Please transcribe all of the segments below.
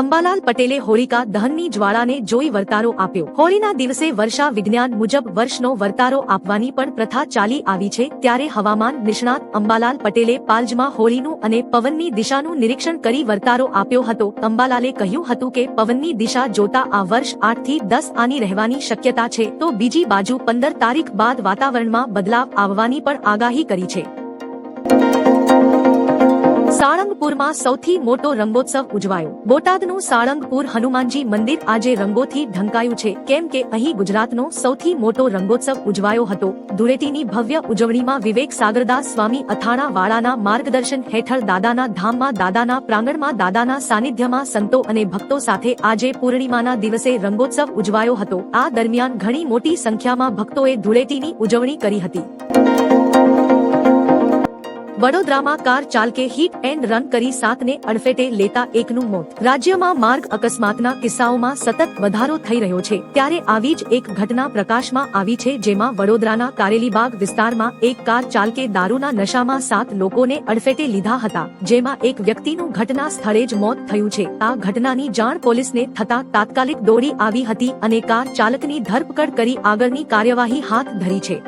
અંબાલાલ પટેલે હોળિકા દહનની જ્વાળાને જોઈ વર્તારો આપ્યો. હોળીના દિવસે વર્ષા વિજ્ઞાન મુજબ વર્ષનો વર્તારો આપવાની પણ પ્રથા ચાલી આવી છે. ત્યારે હવામાન નિષ્ણાત અંબાલાલ પટેલે પાલજમાં હોળીનું અને પવનની દિશાનું નિરીક્ષણ કરી વર્તારો આપ્યો હતો. અંબાલાલે કહ્યું હતું કે પવનની દિશા જોતા આ વર્ષ આઠથી દસ આની રહેવાની શક્યતા છે. તો બીજી બાજુ પંદર તારીખ બાદ વાતાવરણમાં બદલાવ આવવાની પણ આગાહી કરી છે. સાળંગપુરમાં સૌથી મોટો રંગોત્સવ ઉજવાયો. બોટાદનું સાળંગપુર હનુમાનજી મંદિર આજે રંગોથી ઢંકાયું છે. કેમ કે અહીં ગુજરાતનો સૌથી મોટો રંગોત્સવ ઉજવાયો હતો. ધૂળેટીની ભવ્ય ઉજવણીમાં વિવેક સાગરદાસ સ્વામી અથાણા વાળાના માર્ગદર્શન હેઠળ દાદાના ધામમાં દાદાના પ્રાંગણમાં દાદાના સાનિધ્યમાં સંતો અને ભક્તો સાથે આજે પૂર્ણિમાના દિવસે રંગોત્સવ ઉજવાયો હતો. આ દરમિયાન ઘણી મોટી સંખ્યામાં ભક્તોએ ધૂળેટીની ઉજવણી કરી હતી. વડોદરામાં કાર ચાલકે હિટ એન્ડ રન કરી સાતને અડફેટે લેતા એકનું મોત. રાજ્યમાં માર્ગ અકસ્માતના કિસ્સાઓમાં સતત વધારો થઈ રહ્યો છે. ત્યારે આવી જ એક ઘટના પ્રકાશમાં આવી છે જેમાં વડોદરાના કારેલીબાગ વિસ્તારમાં એક કાર ચાલકે દારૂના નશામાં સાત લોકોને અડફેટે લીધા હતા, જેમાં એક વ્યક્તિનું ઘટના સ્થળે જ મોત થયું છે. આ ઘટનાની જાણ પોલીસને થતા તાત્કાલિક દોડી આવી હતી અને કાર ચાલકની ધરપકડ કરી આગળની કાર્યવાહી હાથ ધરી છે.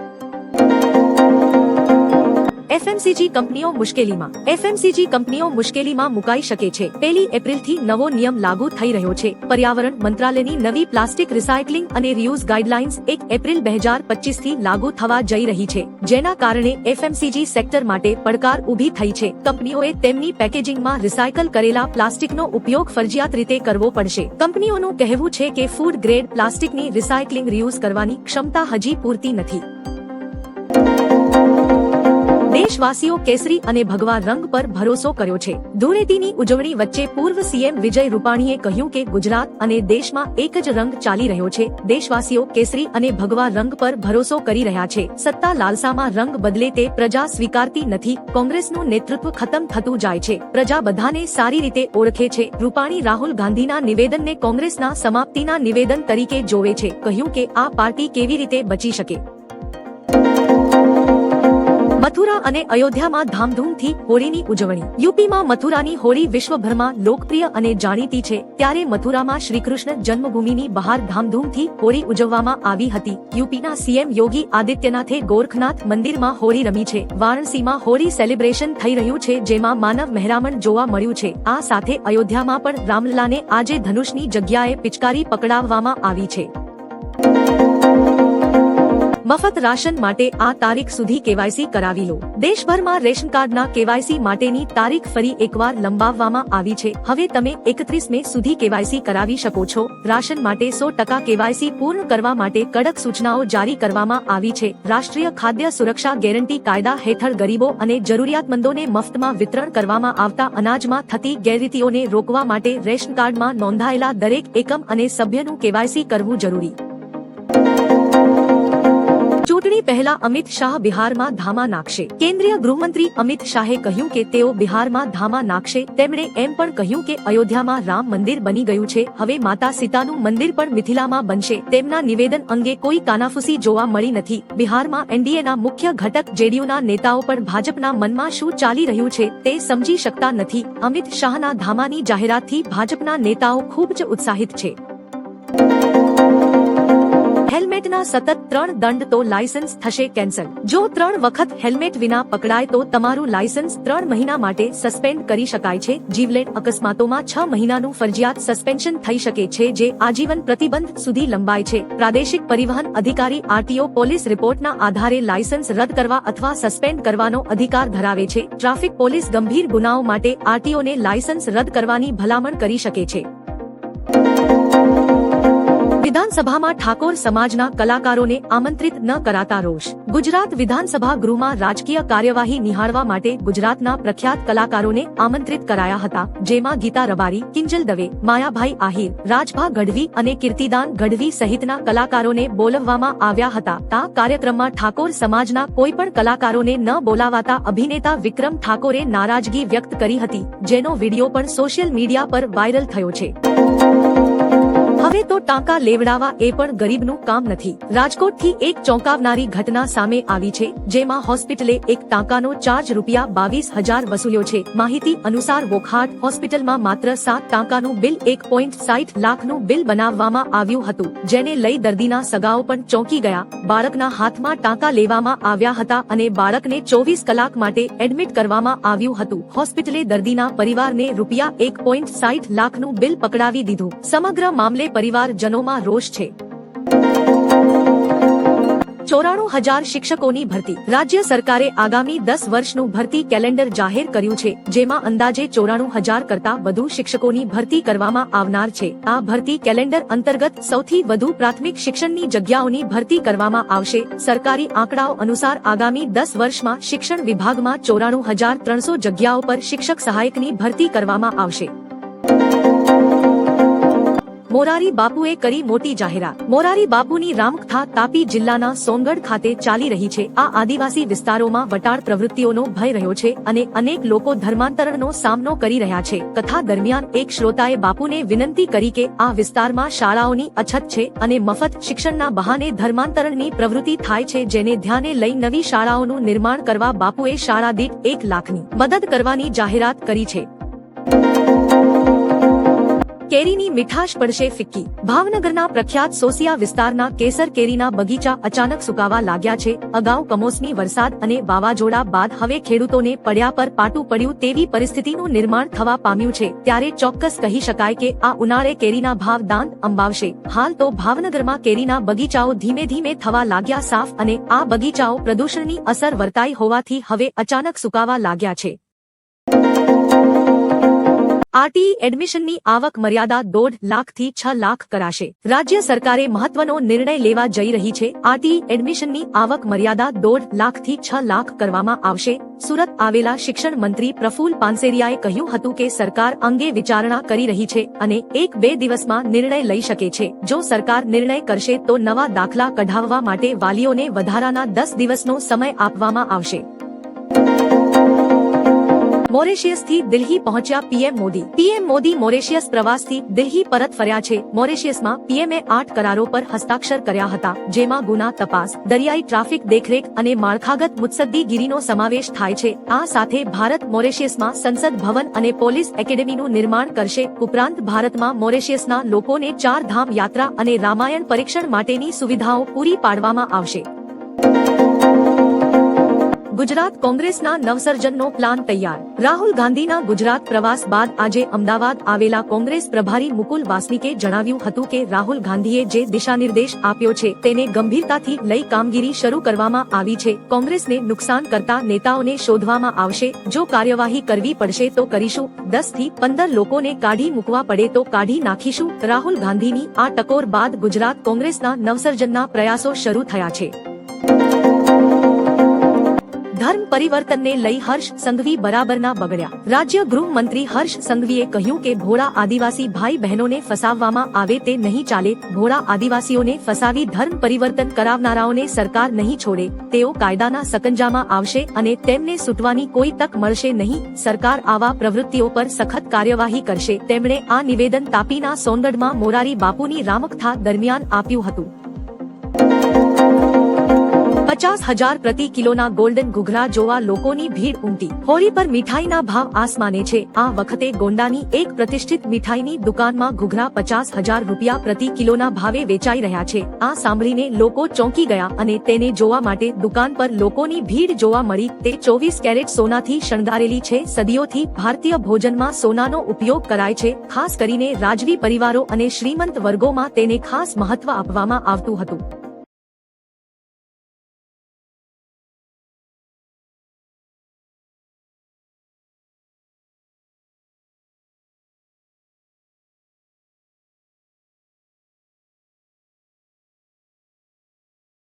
એફએમસીજી કંપનીઓ મુશ્કેલીમાં. એફએમસીજી કંપનીઓ મુશ્કેલીમાં મુકાઈ શકે છે. પહેલી એપ્રિલથી નવો નિયમ લાગુ થઈ રહ્યો છે. પર્યાવરણ મંત્રાલયની નવી પ્લાસ્ટિક રિસાયકલિંગ અને રિયુઝ ગાઈડલાઇન્સ એક એપ્રિલ બે હજારથી લાગુ થવા જઈ રહી છે. જેના કારણે એફએમસીજી સેક્ટર માટે પડકાર ઊભી થઈ છે. કંપનીઓએ તેમની પેકેજિંગમાં રિસાયકલ કરેલા પ્લાસ્ટિકનો ઉપયોગ ફરજિયાત રીતે કરવો પડશે. કંપનીઓનું કહેવું છે કે ફૂડ ગ્રેડ પ્લાસ્ટિકની રિસાયકલિંગ રિયુઝ કરવાની ક્ષમતા હજી પૂરતી નથી. દેશવાસીઓ કેસરી અને ભગવા રંગ પર ભરોસો કર્યો છે. ધૂળેટીની ઉજવણી વચ્ચે પૂર્વ સીએમ વિજય રૂપાણીએ કહ્યું કે ગુજરાત અને દેશમાં એક જ રંગ ચાલી રહ્યો છે. દેશવાસીઓ કેસરી અને ભગવા રંગ પર ભરોસો કરી રહ્યા છે. સત્તા લાલસામાં રંગ બદલે તે પ્રજા સ્વીકારતી નથી. કોંગ્રેસનું નેતૃત્વ ખતમ થતું જાય છે. પ્રજા બધાને સારી રીતે ઓળખે છે. રૂપાણી રાહુલ ગાંધીના નિવેદનને કોંગ્રેસના સમાપ્તિના નિવેદન તરીકે જોવે છે. કહ્યું કે આ પાર્ટી કેવી રીતે બચી શકે? મથુરા અને અયોધ્યામાં ધામધૂમથી હોળીની ઉજવણી. યુપીમાં મથુરાની હોળી વિશ્વભરમાં લોકપ્રિય અને જાણીતી છે. ત્યારે મથુરામાં શ્રીકૃષ્ણ જન્મભૂમિની બહાર ધામધૂમથી હોળી ઉજવવામાં આવી હતી. યુપીના સીએમ યોગી આદિત્યનાથે ગોરખનાથ મંદિરમાં હોળી રમી છે. વારાણસીમાં હોળી સેલિબ્રેશન થઈ રહ્યું છે, જેમાં માનવ મહેરામણ જોવા મળ્યું છે. આ સાથે અયોધ્યામાં પણ રામલલાને આજે ધનુષની જગ્યાએ પિચકારી પકડાવવામાં આવી છે. મફત રાશન માટે આ તારીખ સુધી કેવાયસી કરાવી લો. દેશભરમાં રેશન કાર્ડના કેવાયસી માટેની તારીખ ફરી એકવાર લંબાવવામાં આવી છે. હવે તમે એકત્રીસ મે સુધી કેવાયસી કરાવી શકો છો. રાશન માટે સો ટકા કેવાયસી પૂર્ણ કરવા માટે કડક સૂચનાઓ જારી કરવામાં આવી છે. રાષ્ટ્રીય ખાદ્ય સુરક્ષા ગેરંટી કાયદા હેઠળ ગરીબો અને જરૂરિયાતમંદોને મફતમાં વિતરણ કરવામાં આવતા અનાજમાં થતી ગેરરીતિઓને રોકવા માટે રેશન કાર્ડમાં નોંધાયેલા દરેક એકમ અને સભ્યનું કેવાયસી કરવું જરૂરી. ચૂંટણી પહેલા અમિત શાહ બિહારમાં ધામા નાખશે. કેન્દ્રીય ગૃહમંત્રી અમિત શાહે કહ્યું કે તેઓ બિહારમાં ધામા નાખશે. તેમણે એમ પણ કહ્યું કે અયોધ્યામાં રામ મંદિર બની ગયું છે. હવે માતા સીતાનું મંદિર પણ મિથિલામાં બનશે. તેમના નિવેદન અંગે કોઈ કાનાફૂસી જોવા મળી નથી. બિહારમાં એનડીએના મુખ્ય ઘટક જેડીયુના નેતાઓ પણ ભાજપના મનમાં શું ચાલી રહ્યું છે તે સમજી શકતા નથી. અમિત શાહના ધામાની જાહેરાતથી ભાજપના નેતાઓ ખૂબ જ ઉત્સાહિત છે. હેલ્મેટના સતત ત્રણ દંડ તો લાયસન્સ થશે કેન્સલ. જો ત્રણ વખત હેલ્મેટ વિના પકડાય તો તમારું લાયસન્સ ત્રણ મહિના માટે સસ્પેન્ડ કરી શકાય છે. જીવલેણ અકસ્માતોમાં છ મહિનાનું ફરજિયાત સસ્પેન્શન થઈ શકે છે જે આજીવન પ્રતિબંધ સુધી લંબાય છે. પ્રાદેશિક પરિવહન અધિકારી આરટીઓ પોલીસ રિપોર્ટના આધારે લાયસન્સ રદ કરવા અથવા સસ્પેન્ડ કરવાનો અધિકાર ધરાવે છે. ટ્રાફિક પોલીસ ગંભીર ગુનાઓ માટે આરટીઓને લાયસન્સ રદ કરવાની ભલામણ કરી શકે છે. વિધાનસભામાં ઠાકોર સમાજના કલાકારોને આમંત્રિત ન કરાતા રોષ. ગુજરાત વિધાનસભા ગૃહમાં રાજકીય કાર્યવાહી નિહાળવા માટે ગુજરાતના પ્રખ્યાત કલાકારોને આમંત્રિત કરાયા હતા, જેમાં ગીતા રબારી, કિંજલ દવે, માયાભાઈ આહિર, રાજભા ગઢવી અને કીર્તિદાન ગઢવી સહિતના કલાકારોને બોલવવામાં આવ્યા હતા. આ કાર્યક્રમમાં ઠાકોર સમાજના કોઈ પણ કલાકારોને ન બોલાવાતા અભિનેતા વિક્રમ ઠાકોરે નારાજગી વ્યક્ત કરી હતી, જેનો વીડિયો પણ સોશિયલ મીડિયા પર વાયરલ થયો છે. હવે તો ટાંકા લેવડાવવા એ પણ ગરીબનું કામ નથી. રાજકોટથી એક ચોંકાવનારી ઘટના સામે આવી છે, જેમાં હોસ્પિટલે એક ટાંકાનો ચાર્જ રૂપિયા બાવીસ હજાર વસૂલ્યો છે. માહિતી અનુસાર વોખાટ હોસ્પિટલમાં માત્ર સાત ટાંકાનું બિલ, એક પોઈન્ટ સાઠ લાખનું બિલ બનાવવામાં આવ્યું હતું, જેને લઈ દર્દીના સગાઓ પણ ચોંકી ગયા. બાળકના હાથમાં ટાંકા લેવામાં આવ્યા હતા અને બાળકને ચોવીસ કલાક માટે એડમિટ કરવામાં આવ્યું હતું. હોસ્પિટલે દર્દીના પરિવારને રૂપિયા એક પોઈન્ટ સાઈઠ લાખનું બિલ પકડાવી દીધું. સમગ્ર મામલે પરિવારજનોમાં રોષ છે. ચોરાણું હજાર શિક્ષકોની ભરતી. રાજ્ય સરકારે આગામી દસ વર્ષનું ભરતી કેલેન્ડર જાહેર કર્યું છે, જેમાં અંદાજે ચોરાણું હજાર કરતા વધુ શિક્ષકોની ભરતી કરવામાં આવનાર છે. આ ભરતી કેલેન્ડર અંતર્ગત સૌથી વધુ પ્રાથમિક શિક્ષણની જગ્યાઓની ભરતી કરવામાં આવશે. સરકારી આંકડાઓ અનુસાર આગામી દસ વર્ષમાં શિક્ષણ વિભાગમાં ચોરાણું હજાર ત્રણસો જગ્યાઓ પર શિક્ષક સહાયકની ભરતી કરવામાં આવશે. મોરારી બાપુએ કરી મોટી જાહેરાત. મોરારી બાપુની રામકથા તાપી જિલ્લાના સોનગઢ ખાતે ચાલી રહી છે. આ આદિવાસી વિસ્તારોમાં વટાળ પ્રવૃત્તિઓનો ભય રહ્યો છે અને અનેક લોકો ધર્માંતરણનો સામનો કરી રહ્યા છે. કથા દરમિયાન એક શ્રોતાએ બાપુને વિનંતી કરી કે આ વિસ્તારમાં શાળાઓની અછત છે અને મફત શિક્ષણના બહાને ધર્માંતરણની પ્રવૃત્તિ થાય છે જેને ધ્યાને લઈ નવી શાળાઓનું નિર્માણ કરવા બાપુએ શાળા દીઠ એક લાખની મદદ કરવાની જાહેરાત કરી છે. કેરીની મીઠાશ પડશે ફિક્કી. ભાવનગરના પ્રખ્યાત સોસિયા વિસ્તારના કેસર કેરીના બગીચા અચાનક સુકાવા લાગ્યા છે. અગાઉ કમોસમી વરસાદ અને વાવાઝોડા બાદ હવે ખેડૂતોને પડ્યા પર પાટું પડ્યું તેવી પરિસ્થિતિનું નિર્માણ થવા પામ્યું છે. ત્યારે ચોક્કસ કહી શકાય કે આ ઉનાળે કેરીના ભાવ દાંત અંબાવશે. હાલ તો ભાવનગરમાં કેરીના બગીચાઓ ધીમે ધીમે થવા લાગ્યા સાફ અને આ બગીચાઓ પ્રદૂષણની અસર વર્તાઈ હોવાથી હવે અચાનક સુકાવા લાગ્યા છે. આરટીઈ એડમિશનની આવક મર્યાદા દોઢ લાખથી છ લાખ કરાશે. રાજ્ય સરકારે મહત્વનો નિર્ણય લેવા જઈ રહી છે. આરટીઈ એડમિશનની આવક મર્યાદા દોઢ લાખથી છ લાખ કરવામાં આવશે. સુરત આવેલા શિક્ષણ મંત્રી પ્રફુલ પાનસેરિયાએ કહ્યું હતું કે સરકાર અંગે વિચારણા કરી રહી છે અને એક બે દિવસમાં નિર્ણય લઈ શકે છે. જો સરકાર નિર્ણય કરશે તો નવા દાખલા કઢાવવા માટે વાલીઓને વધારાના દસ દિવસનો સમય આપવામાં આવશે. મોરેશિયસથી દિલ્હી પહોંચ્યા PM Modi. PM Modi Mauritius પ્રવાસથી Delhi પરત ફર્યા છે. મોરેશિયસમાં પીએમએ આઠ કરારો પર હસ્તાક્ષર કર્યા હતા, જેમાં ગુના, તપાસ, દરિયાઈ ટ્રાફિક દેખરેખ અને માળખાગત મુત્સદ્દીગીરીનો સમાવેશ થાય છે. આ સાથે ભારત મોરેશિયસમાં સંસદ ભવન અને પોલીસ એકેડેમીનું નિર્માણ કરશે. ઉપરાંત ભારતમાં મોરેશિયસના લોકોને ચાર ધામ યાત્રા અને રામાયણ પરીક્ષણ માટેની સુવિધાઓ પૂરી પાડવામાં આવશે. ગુજરાત કોંગ્રેસના નવસર્જનનો પ્લાન તૈયાર. રાહુલ ગાંધીના ગુજરાત પ્રવાસ બાદ આજે અમદાવાદ આવેલા કોંગ્રેસ પ્રભારી મુકુલ વાસનિકે જણાવ્યું હતું કે રાહુલ ગાંધીએ જે દિશાનિર્દેશ આપ્યો છે તેને ગંભીરતાથી લઈ કામગીરી શરૂ કરવામાં આવી છે. કોંગ્રેસને નુકસાન કરતા નેતાઓને શોધવામાં આવશે. જો કાર્યવાહી કરવી પડશે તો કરીશું. દસથી પંદર લોકોને કાઢી મૂકવા પડે તો કાઢી નાખીશું. રાહુલ ગાંધીની આ ટકોર બાદ ગુજરાત કોંગ્રેસના નવસર્જનના પ્રયાસો શરૂ થયા છે. ધર્મ પરિવર્તનને લઈ હર્ષ સંઘવી બરાબરના બગડ્યા. રાજ્ય ગૃહમંત્રી હર્ષ સંઘવીએ કહ્યું કે ભોળા આદિવાસી ભાઈ બહેનોને ફસાવવામાં આવે તે નહીં ચાલે. ભોળા આદિવાસીઓને ફસાવી ધર્મ પરિવર્તન કરાવનારાઓને સરકાર નહીં છોડે. તેઓ કાયદાના સકંજામાં આવશે અને તેમને છૂટવાની કોઈ તક મળશે નહીં. સરકાર આવા પ્રવૃત્તિઓ પર સખત કાર્યવાહી કરશે. તેમણે આ નિવેદન તાપીના સોનગઢમાં મોરારી બાપુની રામકથા દરમિયાન આપ્યું હતું. પચાસ હજાર પ્રતિ કિલોના ગોલ્ડન ઘૂઘરા જોવા લોકોની ભીડ ઉમટી. હોળી પર મીઠાઈના ભાવ આસમાને છે. આ વખતે ગોંડાની એક પ્રતિષ્ઠિત મીઠાઈની દુકાનમાં ઘૂઘરા પચાસ હજાર રૂપિયા પ્રતિ કિલોના ભાવે વેચાઈ રહ્યા છે. આ સાંભળીને લોકો ચોંકી ગયા અને તેને જોવા માટે દુકાન પર લોકોની ભીડ જોવા મળી. તે ચોવીસ કેરેટ સોનાથી શણગારેલી છે. સદીઓથી ભારતીય ભોજનમાં સોનાનો ઉપયોગ કરાય છે. ખાસ કરીને રાજવી પરિવારો અને શ્રીમંત વર્ગોમાં તેને ખાસ મહત્વ આપવામાં આવતું હતું.